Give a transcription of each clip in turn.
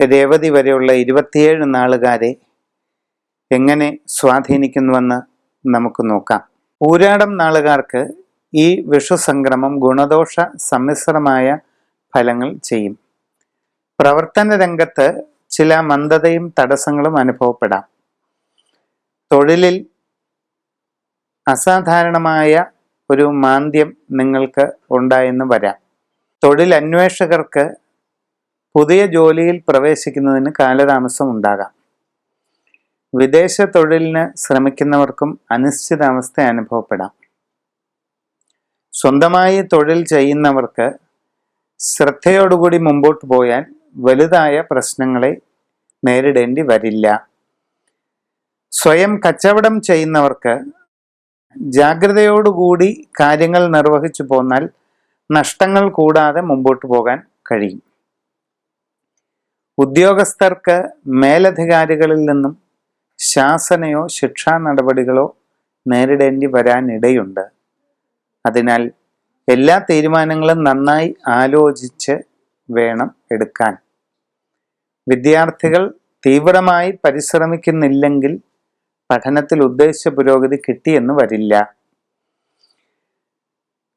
രേവതി വരെയുള്ള ഇരുപത്തിയേഴ് നാളുകാരെ എങ്ങനെ സ്വാധീനിക്കുന്നുവെന്ന് നമുക്ക് നോക്കാം. ഊരാടം നാളുകാർക്ക് ഈ വിഷു സംക്രമം ഗുണദോഷ സമ്മിശ്രമായ ഫലങ്ങൾ ചെയ്യും. പ്രവർത്തന രംഗത്ത് ചില മന്ദതയും തടസ്സങ്ങളും അനുഭവപ്പെടാം. തൊഴിലിൽ അസാധാരണമായ ഒരു മാന്ദ്യം നിങ്ങൾക്ക് ഉണ്ടായെന്ന് വരാം. തൊഴിൽ അന്വേഷകർക്ക് പുതിയ ജോലിയിൽ പ്രവേശിക്കുന്നതിന് കാലതാമസം ഉണ്ടാകാം. വിദേശ തൊഴിലിന് ശ്രമിക്കുന്നവർക്കും അനിശ്ചിതാവസ്ഥ അനുഭവപ്പെടാം. സ്വന്തമായി തൊഴിൽ ചെയ്യുന്നവർക്ക് ശ്രദ്ധയോടുകൂടി മുമ്പോട്ട് പോയാൽ വലുതായ പ്രശ്നങ്ങളെ നേരിടേണ്ടി വരില്ല. സ്വയം കച്ചവടം ചെയ്യുന്നവർക്ക് ജാഗ്രതയോടുകൂടി കാര്യങ്ങൾ നിർവഹിച്ചു പോന്നാൽ നഷ്ടങ്ങൾ കൂടാതെ മുമ്പോട്ട് പോകാൻ കഴിയും. ഉദ്യോഗസ്ഥർക്ക് മേലധികാരികളിൽ നിന്നും ശാസനയോ ശിക്ഷാ നടപടികളോ നേരിടേണ്ടി വരാനിടയുണ്ട്. അതിനാൽ എല്ലാ തീരുമാനങ്ങളും നന്നായി ആലോചിച്ച് വേണം എടുക്കാൻ. വിദ്യാർത്ഥികൾ തീവ്രമായി പരിശ്രമിക്കുന്നില്ലെങ്കിൽ പഠനത്തിൽ ഉദ്ദേശിച്ച പുരോഗതി കിട്ടിയെന്ന് വരില്ല.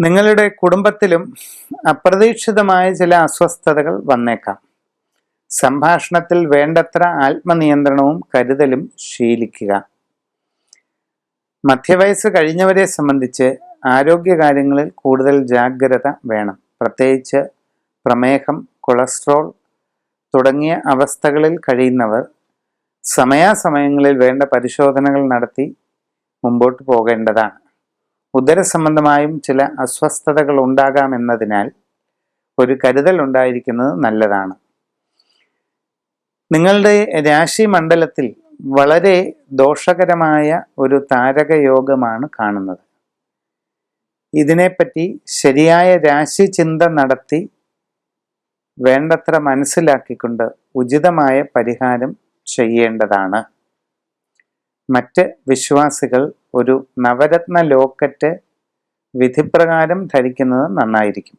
നിങ്ങളുടെ കുടുംബത്തിലും അപ്രതീക്ഷിതമായ ചില അസ്വസ്ഥതകൾ വന്നേക്കാം. സംഭാഷണത്തിൽ വേണ്ടത്ര ആത്മനിയന്ത്രണവും കരുതലും ശീലിക്കുക. മധ്യവയസ്സ് കഴിഞ്ഞവരെ സംബന്ധിച്ച് ആരോഗ്യകാര്യങ്ങളിൽ കൂടുതൽ ജാഗ്രത വേണം. പ്രത്യേകിച്ച് പ്രമേഹം കൊളസ്ട്രോൾ തുടങ്ങിയ അവസ്ഥകളിൽ കഴിയുന്നവർ സമയാസമയങ്ങളിൽ വേണ്ട പരിശോധനകൾ നടത്തി മുമ്പോട്ട് പോകേണ്ടതാണ്. ഉദരസംബന്ധമായും ചില അസ്വസ്ഥതകൾ ഉണ്ടാകാമെന്നതിനാൽ ഒരു കരുതൽ ഉണ്ടായിരിക്കുന്നത് നല്ലതാണ്. നിങ്ങളുടെ രാശി മണ്ഡലത്തിൽ വളരെ ദോഷകരമായ ഒരു താരകയോഗമാണ് കാണുന്നത്. ഇതിനെപ്പറ്റി ശരിയായ രാശി ചിന്ത നടത്തി വേണ്ടത്ര മനസ്സിലാക്കിക്കൊണ്ട് ഉചിതമായ പരിഹാരം ചെയ്യേണ്ടതാണ്. മറ്റ് വിശ്വാസികൾ ഒരു നവരത്ന ലോക്കറ്റ് വിധിപ്രകാരം ധരിക്കുന്നത് നന്നായിരിക്കും.